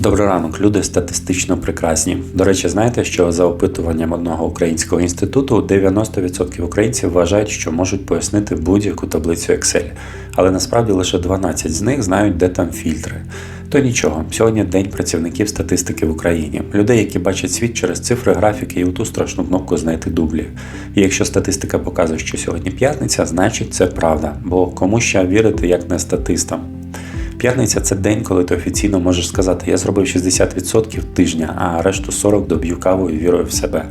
Добрий ранок, люди статистично прекрасні. До речі, знаєте, що за опитуванням одного українського інституту 90% українців вважають, що можуть пояснити будь-яку таблицю Excel, але насправді лише 12 з них знають, де там фільтри. То нічого, сьогодні день працівників статистики в Україні, людей, які бачать світ через цифри, графіки і у ту страшну кнопку знайти дублі. І якщо статистика показує, що сьогодні п'ятниця, значить це правда, бо кому ще вірити, як не статистам. П'ятниця це день, коли ти офіційно можеш сказати, я зробив 60% тижня, а решту 40 доб'ю кавою вірою в себе.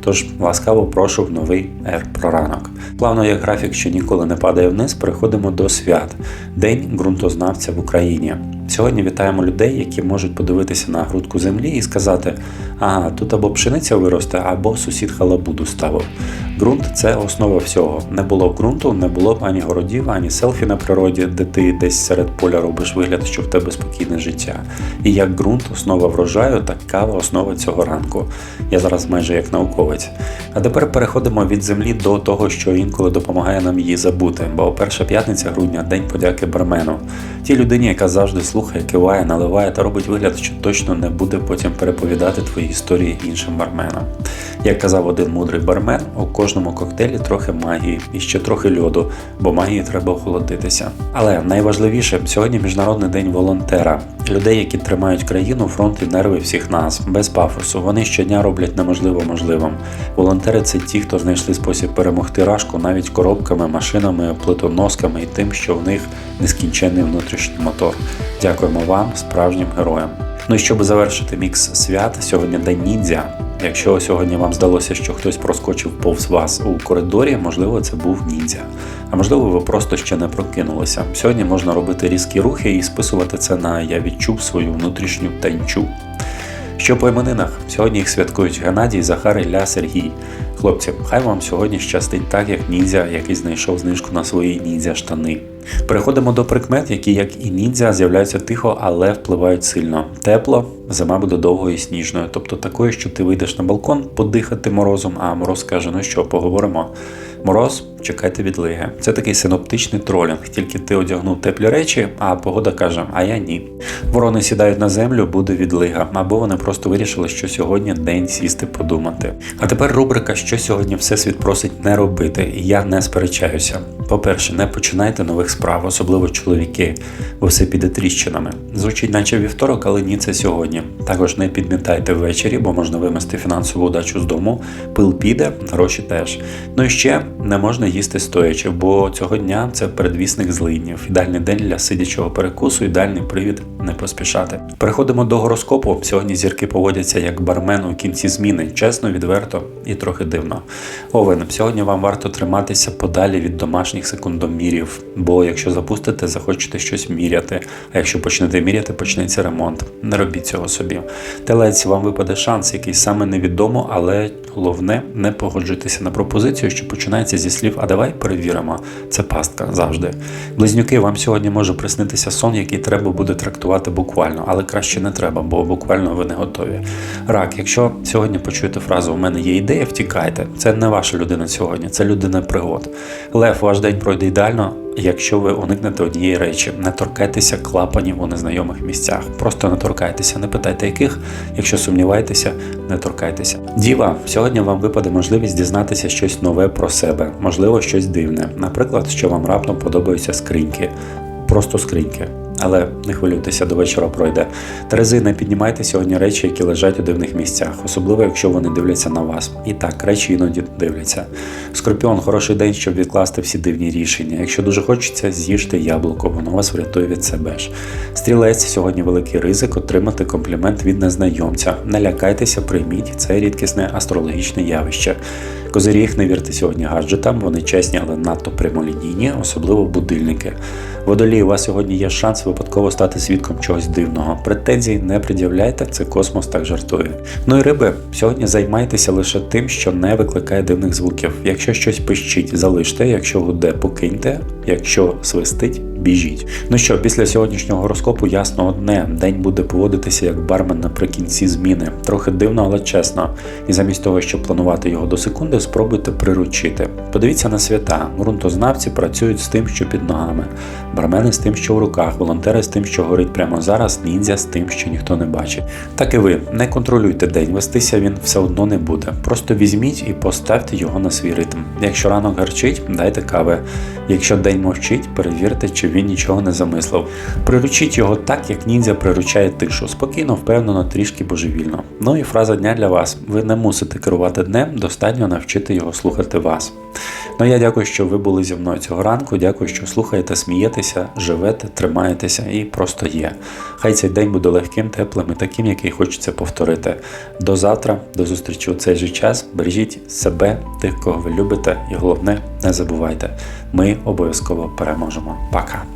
Тож ласкаво прошу в новий ер про ранок. Плавно як графік, що ніколи не падає вниз, переходимо до свят. День ґрунтознавця в Україні. Сьогодні вітаємо людей, які можуть подивитися на грудку землі і сказати: ага, тут або пшениця виросте, або сусід халабуду ставив. Ґрунт це основа всього. Не було б ґрунту, не було б ані городів, ані селфі на природі, де ти десь серед поля робиш вигляд, що в тебе спокійне життя. І як ґрунт, основа врожаю, так кава основа цього ранку. Я зараз майже як науковець. А тепер переходимо від землі до того, що інколи допомагає нам її забути. Бо перша п'ятниця грудня день подяки бармену. Тій людині, яка завжди слухає, киває, наливає та робить вигляд, що точно не буде потім переповідати твої історії іншим барменам. Як казав один мудрий бармен, у кожному коктейлі трохи магії і ще трохи льоду, бо магії треба охолодитися. Але найважливіше сьогодні міжнародний день волонтера, людей, які тримають країну, фронт і нерви всіх нас, без пафосу. Вони щодня роблять неможливо можливим. Волонтери це ті, хто знайшли спосіб перемогти рашку навіть коробками, машинами, плитоносками і тим, що в них нескінченний внутрішній мотор. Дякуємо вам, справжнім героям. Ну і щоб завершити мікс свят, сьогодні день ніндзя. Якщо сьогодні вам здалося, що хтось проскочив повз вас у коридорі, можливо, це був ніндзя. А можливо, ви просто ще не прокинулися. Сьогодні можна робити різкі рухи і списувати це на я відчув свою внутрішню танчу. Що по іменинах? Сьогодні їх святкують Геннадій, Захар, Ілля, Сергій. Хлопці, хай вам сьогодні щастить так, як ніндзя, який знайшов знижку на свої ніндзя штани. Переходимо до прикмет, які, як і ніндзя, з'являються тихо, але впливають сильно. Тепло, зима буде довгою і сніжною, тобто такою, що ти вийдеш на балкон подихати морозом, а мороз каже: ну що, поговоримо. Мороз, чекайте відлиги. Це такий синоптичний тролінг, тільки ти одягнув теплі речі, а погода каже, а я ні. Ворони сідають на землю, буде відлига, або вони просто вирішили, що сьогодні день сісти подумати. А тепер рубрика, що сьогодні Всесвіт просить не робити, і я не сперечаюся. По-перше, не починайте нових справ, особливо чоловіки, бо все піде тріщинами. Звучить, наче вівторок, але ні, це сьогодні. Також не підмітайте ввечері, бо можна вимести фінансову удачу з дому. Пил піде, гроші теж. Ну і ще не можна їсти стоячи, бо цього дня це передвісник злиднів. Ідеальний день для сидячого перекусу, ідеальний привід не поспішати. Переходимо до гороскопу. Сьогодні зірки поводяться як бармен у кінці зміни, чесно, відверто і трохи дивно. Овен, сьогодні вам варто триматися подалі від домашніх секундомірів, бо якщо запустите, захочете щось міряти. А якщо почнете міряти, почнеться ремонт. Не робіть цього собі. Телець, вам випаде шанс, який саме невідомо, але головне не погоджуйтеся на пропозицію, що починається зі слів А давай перевіримо. Це пастка завжди. Близнюки, вам сьогодні може приснитися сон, який треба буде трактувати буквально, але краще не треба, бо буквально ви не готові. Рак, якщо сьогодні почуєте фразу У мене є ідея, втікайте. Це не ваша людина сьогодні, це людина пригод. Лев, ваш день пройде ідеально. Якщо ви уникнете однієї речі, не торкайтеся клапанів у незнайомих місцях. Просто не торкайтеся, не питайте яких. Якщо сумніваєтеся, не торкайтеся. Діва, сьогодні вам випаде можливість дізнатися щось нове про себе, можливо, щось дивне. Наприклад, що вам раптом подобаються скриньки, просто скриньки. Але не хвилюйтеся, до вечора пройде. Терези, не піднімайте сьогодні речі, які лежать у дивних місцях, особливо якщо вони дивляться на вас. І так, речі іноді дивляться. Скорпіон, хороший день, щоб відкласти всі дивні рішення. Якщо дуже хочеться, з'їжте яблуко, воно вас врятує від себе ж. Стрілець, сьогодні великий ризик отримати комплімент від незнайомця. Не лякайтеся, прийміть це рідкісне астрологічне явище. Козиріг, не вірте сьогодні гаджетам, вони чесні, але надто прямолінійні, особливо будильники. Водолій, у вас сьогодні є шанс випадково стати свідком чогось дивного. Претензій не пред'являйте, це космос так жартує. Ну і риби, сьогодні займайтеся лише тим, що не викликає дивних звуків. Якщо щось пищить, залиште, якщо гуде, покиньте, якщо свистить. Біжіть. Ну що, після сьогоднішнього гороскопу ясно одне: день буде поводитися як бармен наприкінці зміни. Трохи дивно, але чесно. І замість того, щоб планувати його до секунди, спробуйте приручити. Подивіться на свята. Ґрунтознавці працюють з тим, що під ногами, бармени з тим, що в руках, волонтери з тим, що горить прямо зараз, ніндзя з тим, що ніхто не бачить. Так і ви не контролюйте день, вестися він все одно не буде. Просто візьміть і поставте його на свій ритм. Якщо ранок гарчить, дайте кави. Якщо день мовчить, перевірте, чи він нічого не замислив. Приручіть його так, як ніндзя приручає тишу. Спокійно, впевнено, трішки божевільно. Ну і фраза дня для вас: ви не мусите керувати днем, достатньо навчити його слухати вас. Ну я дякую, що ви були зі мною цього ранку. Дякую, що слухаєте, смієтеся, живете, тримаєтеся і просто є. Хай цей день буде легким, теплим і таким, який хочеться повторити. До завтра, до зустрічі у цей же час. Бережіть себе, тих, кого ви любите, і головне, не забувайте, ми обов'язково переможемо. Пока!